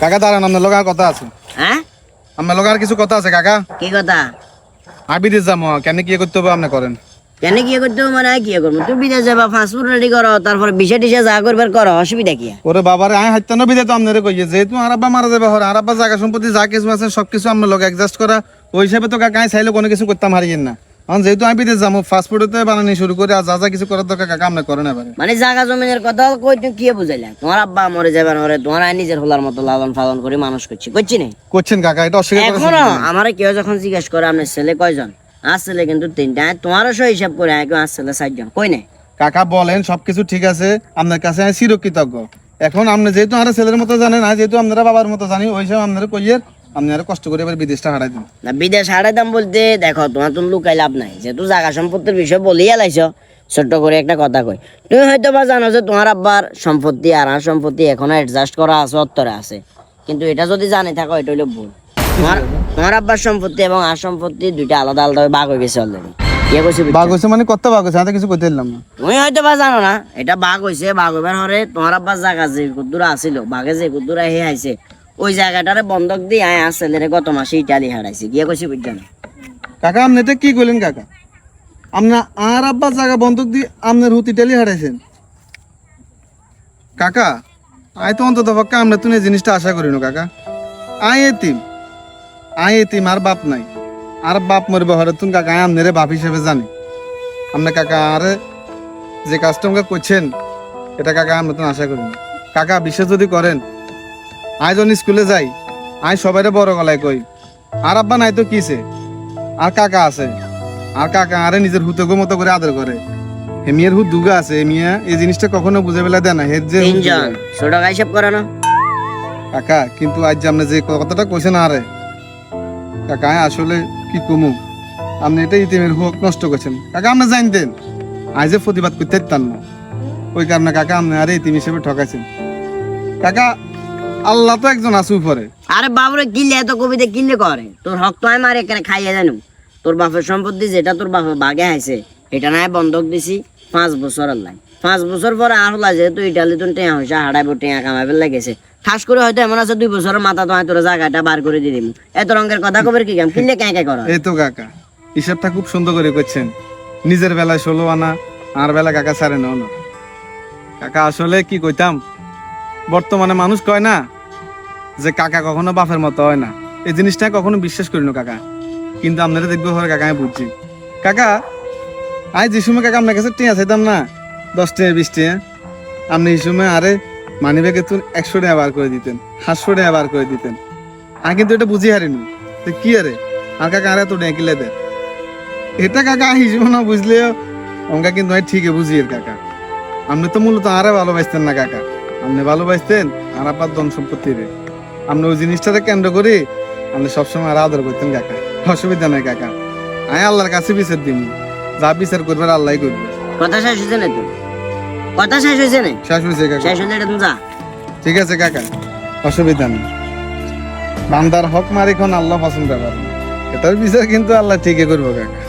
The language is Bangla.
কাকা দাঁড়ান আপনার লোক কথা আছে। হ্যাঁ? আপনার লোক আর কিছু কথা আছে কাকা? কি কথা? আমি বিদেশ যাব কেন কি করতে হবে আপনি করেন। কেন কি করতে হবে মানে কি করব? তুই বিদেশ যাবা পাসপোর্ট রেডি করো তারপরে বিষয় টিসা যা করবার করো অসুবিধা কি? ওরে বাবারে আমি হাইতে না বিদেশ তো আপনারে কইয়ে যেহেতু আর আব্বা মারা যাবে হর আর আব্বা জায়গা সম্পত্তি যা কিছু আছে সব কিছু আপনার লোক অ্যাডজাস্ট করা। ওই হিসাবে তো কাকা চাইলে কোনো কিছু করতাম হারিয়েন না। কারণ যেহেতু আমি বিদেশ যাব ফাস্টফুডতে বানানি শুরু করে আর যা যা কিছু করার দরকার কাকা আপনি করেন এবারে। মানে জায়গা জমিনের কথা কই তুই কি বুঝাইলা? তোমার আব্বা মরে যাবেন ওরে তোমার নিজের হোলার মতো লালন পালন করে মানুষ করছি করছি না? করছেন কাকা এটা অস্বীকার এখনও আমার কেউ যখন জিজ্ঞেস করে আপনার ছেলে কয়জন? আর ছেলে কিন্তু তিনটা তোমারও সহ হিসাব করে আয় আর ছেলে চারজন কই কাকা বলেন সবকিছু ঠিক আছে আপনার কাছে আমি চিরকৃতজ্ঞ। এখন আপনি যেহেতু আর ছেলের মতো জানেন না যেহেতু আপনারা বাবার মতো জানি ওই সব আপনারা কইয়ের আপনারা কষ্ট করে এবার বিদেশটা হারাই দিন। না বিদেশ হারাই দাম বলতে দেখো তোমার তো লুকাই লাভ নাই। যেহেতু জায়গা সম্পত্তির বিষয় বলিয়া লাইছো ছোট্ট করে একটা কথা কই। তুমি হয়তো বা জানো যে তোমার আব্বার সম্পত্তি আর আমার সম্পত্তি এখনও অ্যাডজাস্ট করা আছে অত্তরে আছে। কিন্তু এটা যদি জানে থাকো এটা হইল ভুল। তোমার তোমার আব্বার সম্পত্তি এবং আর সম্পত্তি দুইটা আলাদা আলাদা ভাগ হয়ে গেছে অলরেডি বাঘ হয়েছে মানে কত বাঘ হয়েছে? আমি কিছু করতে দিলাম না। তুমি হয়তো বা জানো না এটা বাঘ হইছে বাঘ হইবার হরে তোমার আব্বার জায়গা যে কুদ্দুরা আছিল বাঘে যে কুদ্দুরা হে আইছে ওই জায়গাটারে বন্ধক দিয়ে আয় আর রে গত মাসে ইটালি হারাইছে, গিয়ে কইছি বুঝছ না কাকা, আপনি তো কি করলেন কাকা? আপনি আর আব্বা জায়গা বন্ধক দিয়ে আপনার হুতি টেলি হারাইছেন। কাকা, আয় তো অন্তত পক্ষে আমরা তুমি জিনিসটা আশা করিনো কাকা। আই এতিম আই এতিম, আর বাপ নাই। আর বাপ মরবে হরে তুমি কাকা আই আপনারে বাপ হিসেবে জানি। আপনি কাকা, আরে যে কাজটা আমাকে করছেন, এটা কাকা আমরা তো আশা করি না। কাকা বিশ্বাস যদি করেন আই যখন স্কুলে যাই আই সবাইরে বড় গলায় কই। আর আব্বা নাই তো কিসে? আর কাকা আছে। আর কাকা আরে নিজের হুতগো মতো করে আদর করে। হে মেয়ের হুত দুগা আছে এ মিয়া এই জিনিসটা কখনো বুঝে বেলা দেয় না হের যে। ছোট করে না। কাকা কিন্তু আজ যে আপনি যে কথাটা কইছেন আরে কাকা আসলে কি কমু? আপনি এটা ইতিমের হুক নষ্ট করছেন। কাকা আপনি জানতেন আজ যে প্রতিবাদ করতে পারতাম না। ওই কারণে কাকা আপনি আরে ইতিম হিসেবে ঠকাইছেন। কাকা আল্লাহ তো একজন আছে উপরে। আরে বাবুরে কিনলে এত কবিতা কিনলে করে? তোর হক তো আমি আর এখানে খাইয়া জানু তোর বাপের সম্পত্তি যেটা তোর বাপের বাগে আইছে এটা নাই বন্ধক দিছি পাঁচ বছর লাই পাঁচ বছর পরে আর হলা যেহেতু ইটালি তো টেয়া হয়েছে হাড়াইব টেয়া কামাইবে লেগেছে ঠাস করে হয়তো এমন আছে দুই বছরের মাথা তোমায় তোর জায়গাটা বার করে দিয়ে দিম। এত রঙের কথা কবের কি কাম? কিনলে কে কে করা এই তো কাকা হিসাবটা খুব সুন্দর করে করছেন। নিজের বেলায় ষোলো আনা আর বেলা কাকা সাড়ে না কাকা আসলে কি কইতাম? বর্তমানে মানুষ কয় না যে কাকা কখনো বাপের মতো হয় না। এই জিনিসটা কখনো বিশ্বাস করি না কাকা। কিন্তু আপনারা দেখবে ঘরে কাকা, আমি বুঝছি। কাকা আই যে সময় কাকা আপনার কাছে টিয়া চাইতাম না, দশ টাকা বিশ টাকা আপনি এই সময় আরে মানি ব্যাগে তুন একশো টাকা বার করে দিতেন, সাতশো টাকা বার করে দিতেন। আমি কিন্তু এটা বুঝি হারিনি। যে কি আরে? আর কাকা, আরে তো ডেকিলে দে। এটা কাকা হিসেবে না বুঝলেও অঙ্কা কিন্তু ঠিকই বুঝি কাকা। আপনি তো মূলত আরে ভালোবাসতেন না কাকা। আপনি ভালোবাসতেন আর আপনার ধন সম্পত্তি রে। আপনি ওই জিনিসটাকে কেন্দ্র করে আপনি সবসময় আর আদর করতেন কাকা। অসুবিধা নাই কাকা। আমি আল্লাহর কাছে বিচার দিন যা বিচার করবেন আল্লাহ করবে। কথা শেষ হয়েছে না তো কথা শেষ হয়েছে না শেষ হয়েছে কাকা। শেষ এটা তুমি যা। ঠিক আছে কাকা। অসুবিধা নেই। বান্দার হক মারি কোন আল্লাহ পছন্দ করে এটার বিচার কিন্তু আল্লাহ ঠিকই করব কাকা।